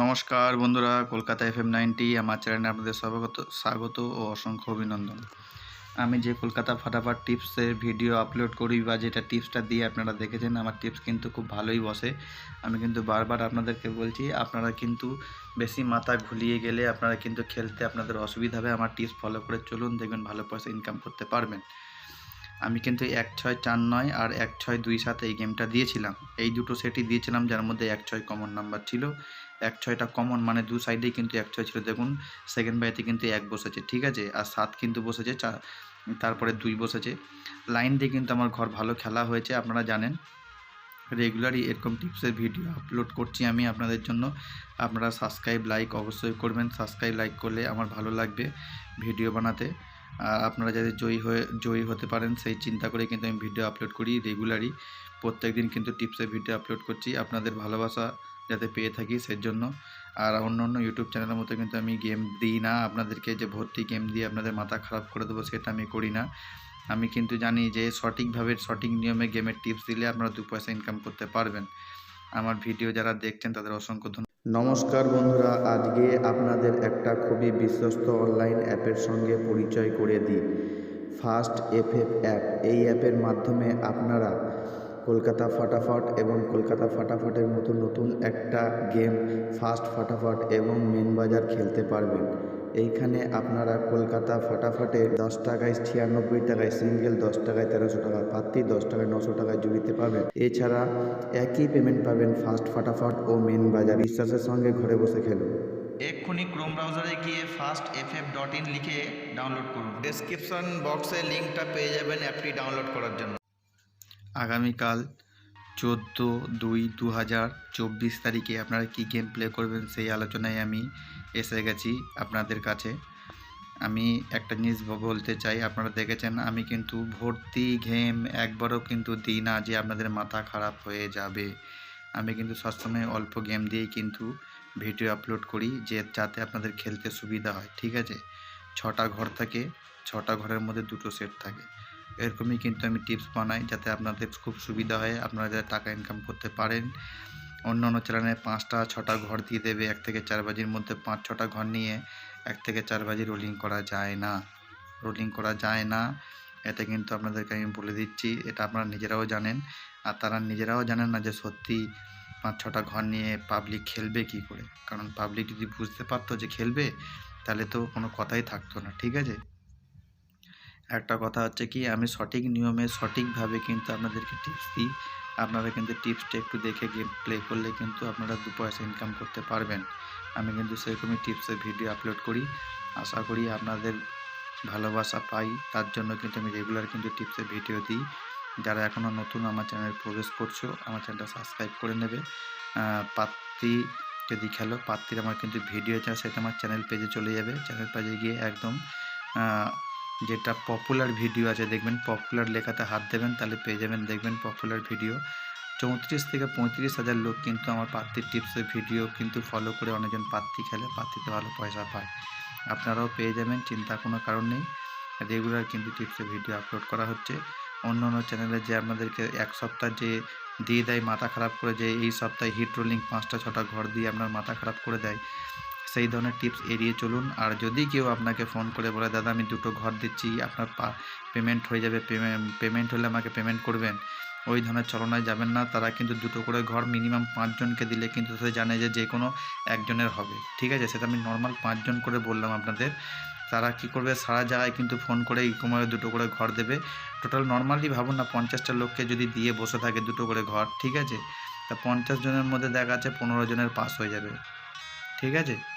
নমস্কার বন্ধুরা, Kolkata F M ninety, আমার চ্যানেলে আপনাদের স্বাগত স্বাগত ও অসংখ্য অভিনন্দন। আমি যে কলকাতা ফাটাফাট টিপসের ভিডিও আপলোড করি বা যেটা টিপসটা দিয়ে আপনারা দেখেছেন, আমার টিপস কিন্তু খুব ভালোই বসে। আমি কিন্তু বারবার আপনাদেরকে বলছি, আপনারা কিন্তু বেশি মাথা ঘুলিয়ে গেলে আপনারা কিন্তু খেলতে আপনাদের অসুবিধা হবে। আমার টিপস ফলো করে চলুন, দেখবেন ভালো পয়সা ইনকাম করতে পারবেন। আমি কিন্তু এক ছয় চার নয় আর এক ছয় দুই সাত এই গেমটা দিয়েছিলাম। এই দুটো সেটই দিয়েছিলাম, যার মধ্যে এক ছয় কমন নাম্বার ছিল। এক ছয়টা কমন মানে দু সাইডেই কিন্তু এক ছয় ছিল। দেখুন সেকেন্ড বাইতে কিন্তু এক বসেছে, ঠিক আছে? আর সাত কিন্তু বসেছে চা তারপরে দুই বসেছে। লাইন দিয়ে কিন্তু আমার ঘর ভালো খেলা হয়েছে, আপনারা জানেন। রেগুলারই এরকম টিপসের ভিডিও আপলোড করছি আমি আপনাদের জন্য। আপনারা সাবস্ক্রাইব লাইক অবশ্যই করবেন। সাবস্ক্রাইব লাইক করলে আমার ভালো লাগবে ভিডিও বানাতে। আপনারা যাতে জয়ী হয়ে, জয়ী হতে পারেন, সেই চিন্তা করে কিন্তু আমি ভিডিও আপলোড করি রেগুলারই প্রত্যেক দিন কিন্তু টিপসের ভিডিও আপলোড করছি আপনাদের ভালোবাসা যাতে পেয়ে থাকি সেই জন্য। আর অন্য অন্য ইউটিউব চ্যানেলের মতো কিন্তু আমি গেম দিই না। আপনাদেরকে যে ভর্তি গেম দিয়ে আপনাদের মাথা খারাপ করে দেবো সেটা আমি করি না। আমি কিন্তু জানি যে সঠিকভাবে, সঠিক নিয়মে গেমের টিপস দিলে আপনারা দু পয়সা ইনকাম করতে পারবেন। আমার ভিডিও যারা দেখছেন তাদের অসংখ্য ধন্যবাদ। নমস্কার বন্ধুরা, আজকে আপনাদের একটা খুবই বিশ্বস্ত অনলাইন অ্যাপের সঙ্গে পরিচয় করে দিই। ফার্স্ট এফএফ অ্যাপ এই অ্যাপের মাধ্যমে আপনারা কলকাতা ফাটাফাট এবং কলকাতা ফাটাফটের মতো নতুন একটা গেম ফার্স্ট ফাটাফাট এবং মেন বাজার খেলতে পারবেন। এইখানে আপনারা কলকাতা ফাটাফাটে দশ টাকায় ছিয়ানব্বই টাকায় সিঙ্গেল দশ টাকায় তেরোশো টাকা পাত্তি দশ টাকায় নশো টাকায় জুড়িতে পাবেন। এছাড়া একই পেমেন্ট পাবেন ফাস্ট ফাটাফাট ও মেন বাজার। বিশ্বাসের সঙ্গে ঘরে বসে খেলুন। এক্ষুনি ক্রোম ব্রাউজারে গিয়ে first F F dot in লিখে ডাউনলোড করুন। ডেসক্রিপশন বক্সে লিঙ্কটা পেয়ে যাবেন অ্যাপটি ডাউনলোড করার জন্য। আগামীকাল চোদ্দ দুই দু হাজার চব্বিশ তারিখে আপনারা কী গেম প্লে করবেন সেই আলোচনায় আমি এসে গেছি আপনাদের কাছে। আমি একটা জিনিস বলতে চাই, আপনারা দেখেছেন আমি কিন্তু ভর্তি গেম একবারও কিন্তু দিই না যে আপনাদের মাথা খারাপ হয়ে যাবে। আমি কিন্তু সবসময় অল্প গেম দিয়েই কিন্তু ভিডিও আপলোড করি যে যাতে আপনাদের খেলতে সুবিধা হয়, ঠিক আছে? ছটা ঘর থাকে, ছটা ঘরের মধ্যে দুটো সেট থাকে। এরকমই কিন্তু আমি টিপস বানাই যাতে আপনাদের খুব সুবিধা হয়, আপনারা যাতে টাকা ইনকাম করতে পারেন। অন্য অন্য চ্যানেলে পাঁচটা, ছটা ঘর দিয়ে দেবে, এক থেকে চার বাজির মধ্যে পাঁচ, ছটা ঘর নিয়ে এক থেকে চার বাজি রোলিং করা যায় না। রোলিং করা যায় না। এতে কিন্তু আপনাদেরকে আমি বলে দিচ্ছি, এটা আপনারা নিজেরাও জানেন। আর তারা নিজেরাও জানেন না যে সত্যি পাঁচ, ছটা ঘর নিয়ে পাবলিক খেলবে কি করে। কারণ পাবলিক যদি বুঝতে পারতো যে খেলবে, তাহলে তো কোনো কথাই থাকতো না, ঠিক আছে? একটা কথা হচ্ছে কি, আমি সঠিক নিয়মে সঠিকভাবে কিন্তু আপনাদেরকে টিপস দিই। আপনারা কিন্তু টিপসটা একটু দেখে গেম প্লে করলে কিন্তু আপনারা দু পয়সা ইনকাম করতে পারবেন। আমি কিন্তু সেরকমই টিপসের ভিডিও আপলোড করি। আশা করি আপনাদের ভালোবাসা পাই। তার জন্য কিন্তু আমি রেগুলার কিন্তু টিপসের ভিডিও দিই। যারা এখনও নতুন আমার চ্যানেলে প্রবেশ করছ, আমার চ্যানেলটা সাবস্ক্রাইব করে নেবে। পাত্তি যদি খেলো পাত্তির আমার কিন্তু ভিডিও আছে, সেটা আমার চ্যানেল পেজে চলে যাবে। চ্যানেল পেজে গিয়ে একদম যেটা পপুলার ভিডিও আছে, দেখবেন পপুলার লেখাতে হাত দেবেন, তাহলে পেয়ে যাবেন, দেখবেন পপুলার ভিডিও চৌত্রিশ থেকে পঁয়ত্রিশ হাজার লোক কিন্তু আমার পাত্তির টিপসের ভিডিও কিন্তু ফলো করে অনেকজন পাত্তি খেলে পাত্তিতে ভালো পয়সা পায়। আপনারাও পেয়ে যাবেন চিন্তা কোনো কারণ নেই। রেগুলার কিন্তু টিপসের ভিডিও আপলোড করা হচ্ছে। অন্য অন্য চ্যানেলে যে আপনাদেরকে এক সপ্তাহ যে দিয়ে দেয় মাথা খারাপ করে, যে এই সপ্তাহে হিট রোলিং পাঁচটা ছটা ঘর দিয়ে আপনার মাথা খারাপ করে দেয় সেই ধরনের টিপস এড়িয়ে চলুন। আর যদি কেউ আপনাকে ফোন করে বলে, দাদা, আমি দুটো ঘর দিচ্ছি, আপনার পেমেন্ট হয়ে যাবে পেমেন্ট হলে আমাকে পেমেন্ট করবেন। ওই ধরনের চলনায় যাবেন না। তারা কিন্তু দুটো করে ঘর মিনিমাম পাঁচজনকে দিলে কিন্তু সে জানে যে যে কোনো একজনের হবে। ঠিক আছে? সেটা আমি নর্মাল পাঁচজন করে বললাম আপনাদের। তারা কি করবে? সারা জায়গায় কিন্তু ফোন করে এই কুমারে দুটো করে ঘর দেবে। টোটাল নর্মালি ভাবুন না, পঞ্চাশটা লোককে যদি দিয়ে বসে থাকে দুটো করে ঘর, ঠিক আছে? তা পঞ্চাশ জনের মধ্যে দেখা যাচ্ছে পনেরো জনের পাস হয়ে যাবে। ঠিক আছে?